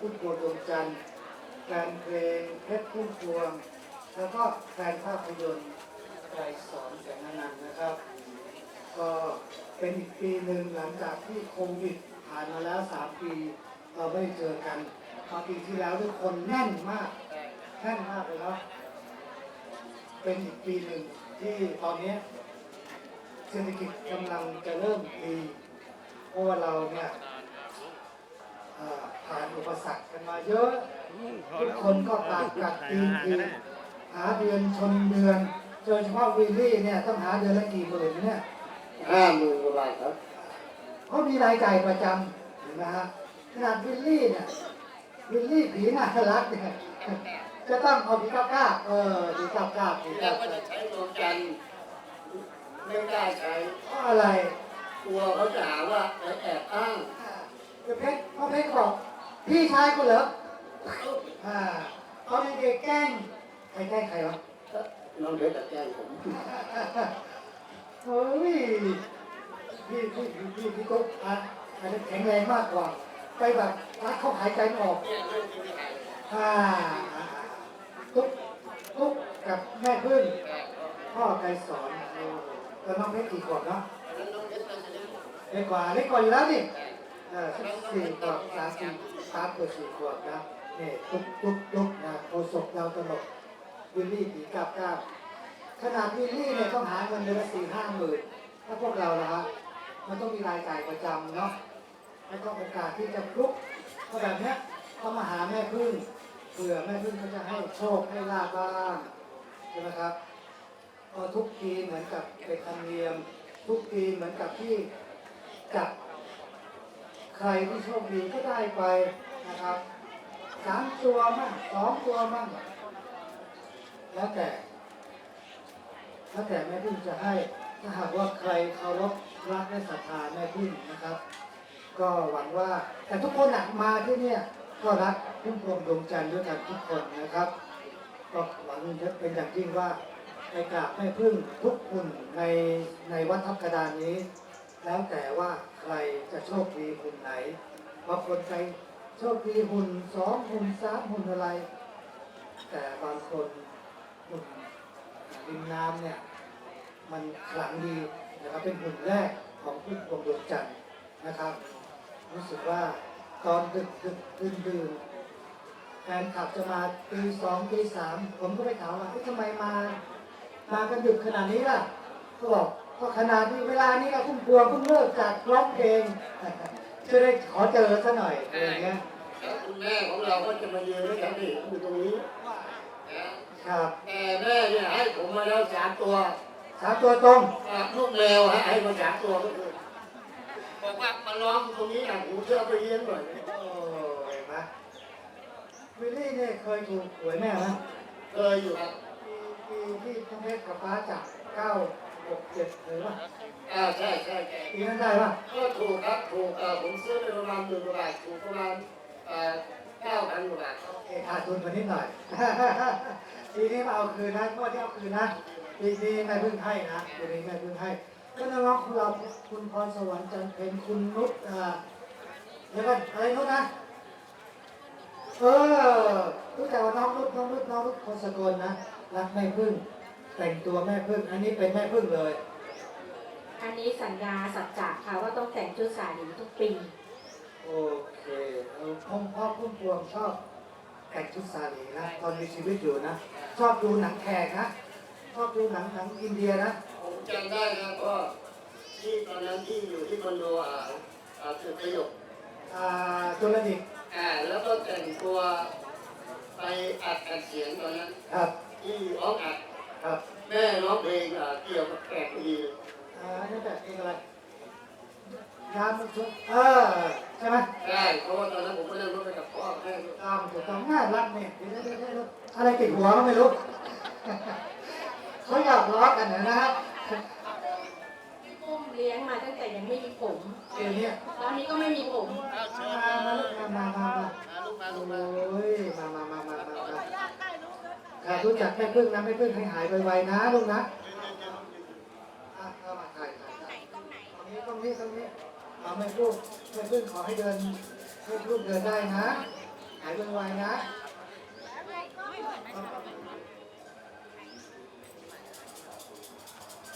พุ่มพวงดวงจันทร์แฟนเพลงเพชรพุ่มพวง แล้วก็แฟนภาพยนตร์ไกรสอนแสงอนันต์นะครับ ก็เป็นอีกปีหนึ่งหลังจากที่โควิดผ่านมาแล้วสามปี เราไม่ได้เจอกันมาปีที่แล้วทุกคนแน่นมากแน่นมากเลยเนาะเป็นอีกปีหนึ่งที่ตอนนี้เศรษฐกิจกำลังจะเริ่มดีเพราะว่าเราเนี่ย ผ่านอุปสรรคกันมาเยอะ ทุกคนก็ตากกัดตีนทีหาเดือนชนเดือนโดยเฉพาะวิลลี่เนี่ยต้องหาเดือนละกี่หมื่นเนี่ยห้าหมื่นกว่าบาทครับเขามีรายจ่ายประจำเห็นไหมฮะขนาดวิลลี่เนี่ยวิลลี่ผีน่ารักเนี่ยจะต้องเอาผีก้าวก้าเออผีก้าวก้าผีแล้ก้าววก็จะใช้ดวงจันทร์ไม่กล้าใช้เพราะอะไรกลัวเขาจะหาว่าไปแอบอ้าง คือเพชรพ่อเพชรบอกพี่ชายกูเหรออ่าตอนเด็กๆแกล้งใครแกล้งใครวะน้องเพชรจะแจ้งผมเฮ้ยพี่พี่พี่พี่พี่กุ๊กอะอันนี้แข็งแรงมากกว่า ไปแบบรักเขาหายใจไม่ออกเนี่ยลูกที่ไม่หายอ่ากุ๊กกุ๊กกับแม่พึ่งแต่ก็พ่อไกรสอนโอ้แล้วน้องเพชรกี่ขวบเนาะตอนนั้นน้องเพชรมันจะได้เล็กกว่าเล็กกว่าอยู่แล้วนี่ เออสี่ขวบสามสี่สามขวบสี่ขวบนะเนี่ตุ๊กตุ๊กตุ๊กนะโคศกเราตลกวิลลี่ผีกาบกาบขนาดวิลลี่เนี่ยต้องหาเงินเดือนละสี่ห้าหมื่นถ้าพวกเราละครับมันต้องมีรายจ่ายประจำเนาะแล้วก็โอกาสที่จะฟลุกเพราะแบบเนี้ยต้องมาหาแม่พึ่งเผื่อแม่พึ่งเขาจะให้โชคให้ลาบบ้างใช่ไหมครับก็ทุกปีเหมือนกับเป็นธรรมเนียม ทุกปีเหมือนกับที่จับ ใครที่โชคดีก็ได้ไปนะครับสามตัวมั่งสองตัวมั่งแล้วแต่แล้วแต่แม่พึ่งจะให้ถ้าหากว่าใครเคารพรักและศรัทธาแม่พึ่งนะครับ ก็หวังว่าแต่ทุกคนมาที่เนี่ยก็รักพุ่มพวงดวงจันทร์ด้วยกันทุกคนนะครับ ก็หวังเป็นอย่างยิ่งว่าในกราบแม่พึ่งทุกหุ่นในในวัดทับกระดานนี้ แล้วแต่ว่าใครจะโชคดีหุ่นไหนบางคนใครโชคดีหุ่นสองหุ่นสามหุ่นอะไร แต่บางคนหุ่นริมน้ำเนี่ย มันขลังดีนะครับเป็นหุ่นแรกของพุ่พวงดวงจันทร์นะครับ รู้สึกว่าตอนดึกดึกดื่นดื่นแฟนขับจะมาตีสองตีสามผมก็ไปถามว่าทำไมมา มากันดึกขนาดนี้ล่ะก็บอก ก็ขนาดนี้เวลานี้ก็พุ่มพวงเพิ่งเลิกจากร้องเพลงจะได้ขอเจอซะหน่อยอะไรอย่างเงี้ยแล้วคุณแม่ของเราก็จะมายืนด้วยกันนี่อยู่ตรงนี้นะครับแต่แม่เนี่ยให้ผมมาแล้วสามตัวสามตัวตรงอะลูกแมวให้ให้มาสามตัวก็คือบอกว่ามาร้องตรงนี้อะผมเชื่อไปเลี้ยงหน่อยโอ้เห็นไหมวิลลี่เนี่ยเคยถูกหวยแม่ไหมเคยอยู่ครับปีปีที่ต้องเพชรกับฟ้าจับเก้า หกเจ็ดเลยป่ะอ่าใช่ใช่ใช่ปีนั้นได้ป่ะก็ถูกครับถูกเอ่อผมซื้อไปประมาณหมื่นกว่าบาทถูกประมาณเอ่อเก้าพันกว่าบาทเอขาดทุนมานิดหน่อยปีนี้มาเอาคืนนะงวดที่เอาคืนนะปีนี้แม่พึ่งให้นะปีนี้แม่พึ่งให้ก็น้องๆคุณเราคุณพรสวรรค์จันเพ็ญคุณนุชอ่าแล้วก็อะไรนุชนะเออรู้จักว่าน้องนุชน้องนุชน้องนุชคนสกลนะรักแม่พึ่ง แต่งตัวแม่พึ่ง อันนี้เป็นแม่พึ่งเลย อันนี้สัญญาสัจจะค่ะว่าต้องแต่งชุดสาลีทุกปี โอเคเออพ่อพ่อพุ่มพวงชอบแต่งชุดสาลีนะตอนมีชีวิตอยู่นะชอบดูหนังแขกนะชอบดูหนังหนังอินเดียนะผมจำได้นะก็ที่ตอนนั้นที่อยู่ที่คอนโดอ่าอ่าตึกประโยคอ่าจุลนิตอ่าแล้วก็แต่งตัวไปอัดอัดเสียงตอนนั้นครับที่ร้องอัด ครับแม่ร้องเพลงอ่าเกี่ยวกับแขกพอดีอ่านี่แบบเพลงอะไรน้ำมันชุบเออใช่ไหมใช่เพราะว่าตอนนั้นผมก็นั่งรถไปกับพ่อแม่ตามถูกต้องน่ารักเนี่ยเดี๋ยวเดี๋ยวเดี๋ยวเดี๋ยวอะไรติดหัวก็ไม่รู้ เขาอยากล้อกันนะนะฮะพี่ปุ้มเลี้ยงมาตั้งแต่ยังไม่มีผม เดี๋ยวนี้ตอนนี้ก็ไม่มีผม มามาลูกมามามามาลูกมาลูกมา้ยมามามามามามา ค่ะรู้จักแม่พึ่งนะแม่พึ่งให้หายไวๆนะลูกนะอะเข้ามาถ่ายถ่ายถ่ายตรงนี้ตรงนี้ตรงนี้เอาแม่พึ่งแม่พึ่งขอให้เดินให้ลูกเดินได้นะ หายไวๆนะ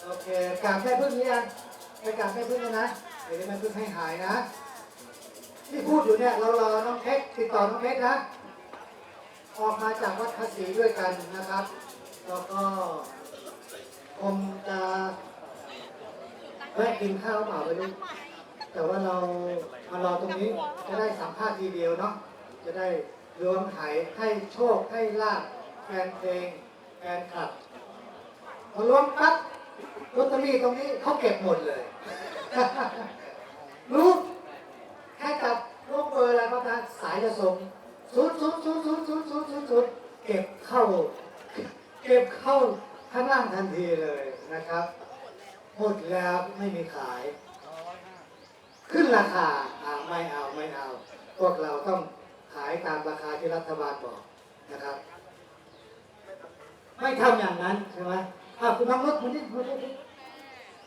โอเคกราบแม่พึ่งหรือยังไปกราบแม่พึ่งแล้วนะเดี๋ยวแม่พึ่งให้หายนะที่พูดอยู่เนี่ยเรารอน้องเพชรติดต่อน้องเพชรนะ ออกมาจากวัดภาษีด้วยกันนะครับ แล้วก็คงจะแวะกินข้าวเปล่าไปดูแต่ว่าเรามารอตรงนี้จะได้สัมภาษณ์ทีเดียวเนาะจะได้รวมหายให้โชคให้ลาบแฟนเพลงแฟนคลับพอรวมปั๊บลอตเตอรี่ตรงนี้เขาเก็บหมดเลย เข้าเก็บเข้าข้างล่างทันทีเลยนะครับ หมดแล้วไม่มีขาย ขึ้นราคาอ่าไม่เอาไม่เอา พวกเราต้องขายตามราคาที่รัฐบาลบอกนะครับ ไม่ทำอย่างนั้นใช่ไหมอะคุณน้องรถคุณนี่คุณนี่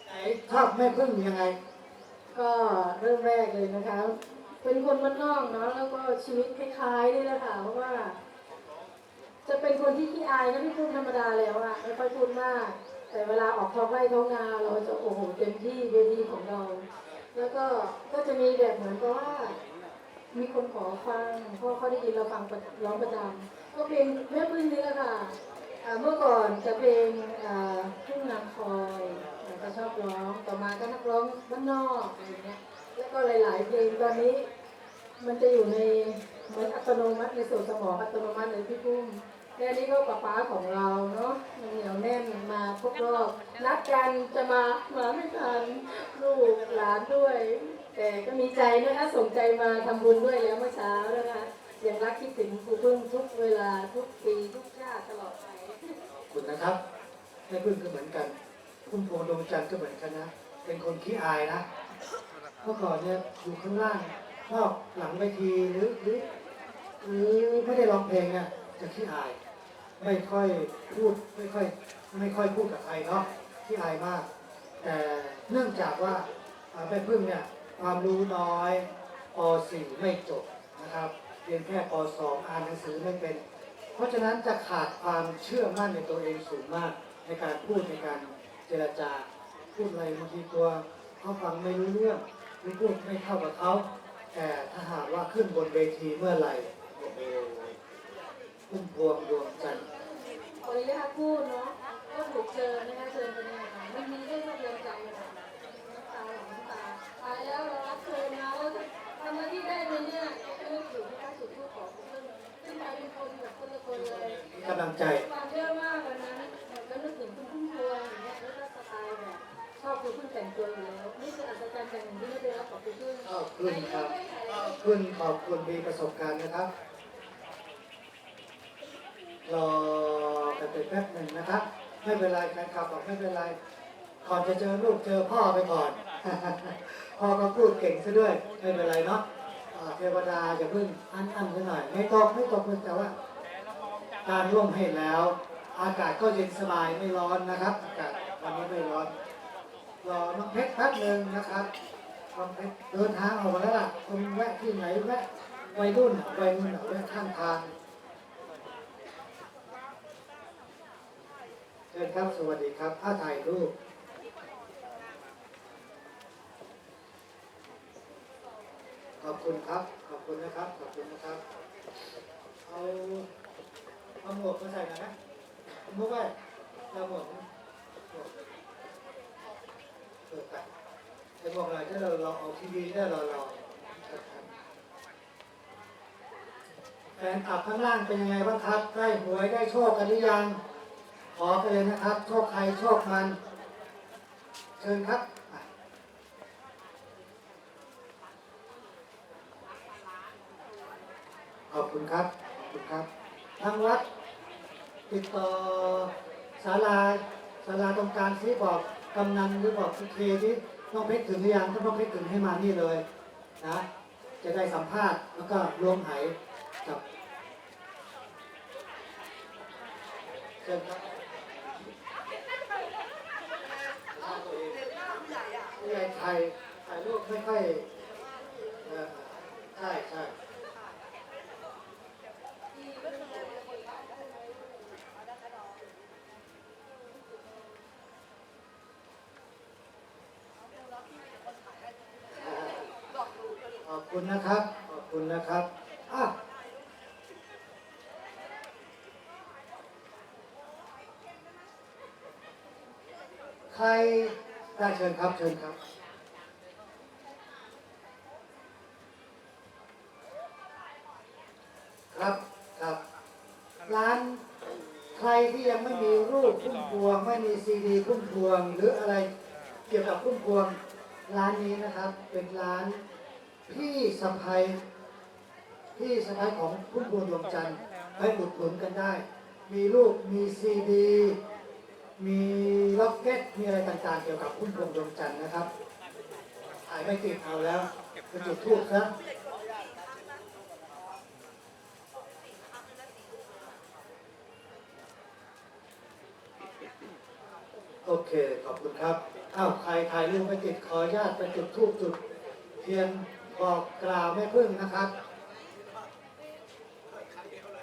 ไหนชอบแม่พึ่งยังไง ก็เริ่มแรกเลยนะคะ เป็นคนบ้านนอกเนาะแล้วก็ชีวิตคล้ายๆนี่แหละค่ะเพราะว่า จะเป็นคนที่ขี้อายนะไม่พูดธรรมดาแล้วอะไม่ค่อยพูดมาก แต่เวลาออกท้องไร่ท้องนาเราจะโอ้โหเต็มที่เวทีของเรา แล้วก็ก็จะมีแบบเหมือนกับว่า มีคนขอฟังเพราะเขาได้ยินเราฟังร้องประจำก็เพลงแม่พึ่งนี่แหละค่ะเมื่อก่อนจะเพลงอ่าพึ่งนางคอยก็ชอบร้องต่อมาก็นักร้องบ้านนอกอะไรเงี้ยแล้วก็หลาย ๆ เพลงตอนนี้ มันจะอยู่ในเหมือนอัตโนมัติในส่วนสมองอัตโนมัติเลยพี่ปุ้ม และอันนี้ก็ป้าป้าของเราเนาะมันเหนียวแน่นมาครบรอบนัดกันจะมามาไม่ทันลูกหลานด้วย แต่ก็มีใจนะคะส่งใจมาทำบุญด้วยแล้วเมื่อเช้านะคะยังรักคิดถึงครูพึ่งทุกเวลาทุกปีทุกชาติตลอดไปคุณนะครับแม่พึ่งก็เหมือนกันคุณพวงดวงจันทร์ก็เหมือนกันนะ เป็นคนขี้อายนะเมื่อก่อนเนี่ยอยู่ข้างล่างนอกหลังเวทีหรือหรือหรือไม่ได้ร้องเพลงเนี่ยจะขี้อาย ไม่ค่อยพูดไม่ค่อยไม่ค่อยพูดกับใครเนาะขี้อายมาก แต่เนื่องจากว่าอ่าแม่พึ่งเนี่ยความรู้น้อยป .4 ไม่จบนะครับเรียนแค่ป .2 อ่านหนังสือไม่เป็น เพราะฉะนั้นจะขาดความเชื่อมั่นในตัวเองสูงมาก ในการพูดในการเจรจาพูดอะไรบางทีตัวเขาฟังไม่รู้เรื่องหรือพูดไม่เข้ากับเขาแต่ถ้าหากว่าขึ้นบนเวทีเมื่อไหร่โอ้โหพุ่มพวงดวงจันทร์ วันนี้นะ คู่เนาะก็ถูกเชิญนะคะเชิญไปในงานมันมีได้มาเรียนใจค่ะน้ำตาหลังตาตายแล้วเรารับเชิญมาแล้วทำหน้าที่ได้เลยเนี่ยก็นึกถึงนะคะจุดทูปของเพื่อนขึ้นมาเป็นคนแบบคนละคนเลยกำลังใจความเยอมากวันนั้นก็นึกถึงคุณพุ่มพวงอย่างเงี้ยแล้วก็สไตล์แบบชอบคุณพุ่งแต่งตัวอยู่แล้วนี่คืออัศจรรย์อย่างหนึ่งที่ไม่ได้รับของคุณพุ่งขอบคุณครับขอบคุณขอบคุณมีประสบการณ์นะครับรอ ไปแป๊บหนึ่งนะครับ ไม่เป็นไรแฟนคลับบอกไม่เป็นไร ก่อนจะเจอลูกเจอพ่อไปก่อน พ่อก็พูดเก่งซะด้วย ไม่เป็นไรเนาะเทวดาอย่าเพิ่งอั้นอั้นซะหน่อย ไม่ตกไม่ตกเพียงแต่ว่า การร่วมเพศแล้ว อากาศก็เย็นสบายไม่ร้อนนะครับ อากาศวันนี้ไม่ร้อน รอน้องเพชรแป๊บหนึ่งนะครับน้องเพชรเดินทางออกมาแล้วล่ะคุณแวะที่ไหนแวะวัยรุ่นวัยรุ่นแวะข้างทาง ชิญครับ สวัสดีครับถ้าถ่ายรูปขอบคุณครับ ขอบคุณนะครับ ขอบคุณนะครับ เอาเอาหมวกมาใส่หน่อยนะเอาหมวกไว้เอาหมวกนะหมวกเปิดไปไอ้หมวกอะไรถ้าเราเราเอาทีวีได้เราเราแฟนคลับข้างล่างเป็นยังไงบ้างครับ ได้หวยได้โชคกันหรือยัง ขอไปเลยนะครับ โชคใครโชคมัน เชิญครับขอบคุณครับขอบคุณครับ ทางวัด ติดต่อศาลาศาลาตรงกลารซีบอกกำนันหรือบอกพี่เคที่น้องเพชรถึงหรือยังถ้าน้องเพชรถึงให้มานี่เลยนะจะได้สัมภาษณ์แล้วก็รวมไหกับเชิญครับ ถ่ายถ่ายรูปไม่ค่อยใช่ใช่ขอบคุณนะครับ ขอบคุณนะครับอะใครได้เชิญครับ เชิญครับ รูปพุ่มพวงไม่มีซีดีพุ่มพวง หรืออะไรเกี่ยวกับพุ่มพวงร้านนี้นะครับ เป็นร้านพี่สะพายพี่สะพายของพุ่มพวงดวงจันทร์ไปอุดหนุนกันได้ มีรูปมีซีดีมีล็อกเก็ตมีอะไรต่างๆ เกี่ยวกับพุ่มพวงดวงจันทร์นะครับถ่ายไม่ติดเอาแล้วไปจุดทูบซะ โอเค ขอบคุณครับ อ้าวใครถ่ายรูปไปติดขออนุญาตไปจุดทูบจุดเทียนบอกกล่าวแม่พึ่งนะครับ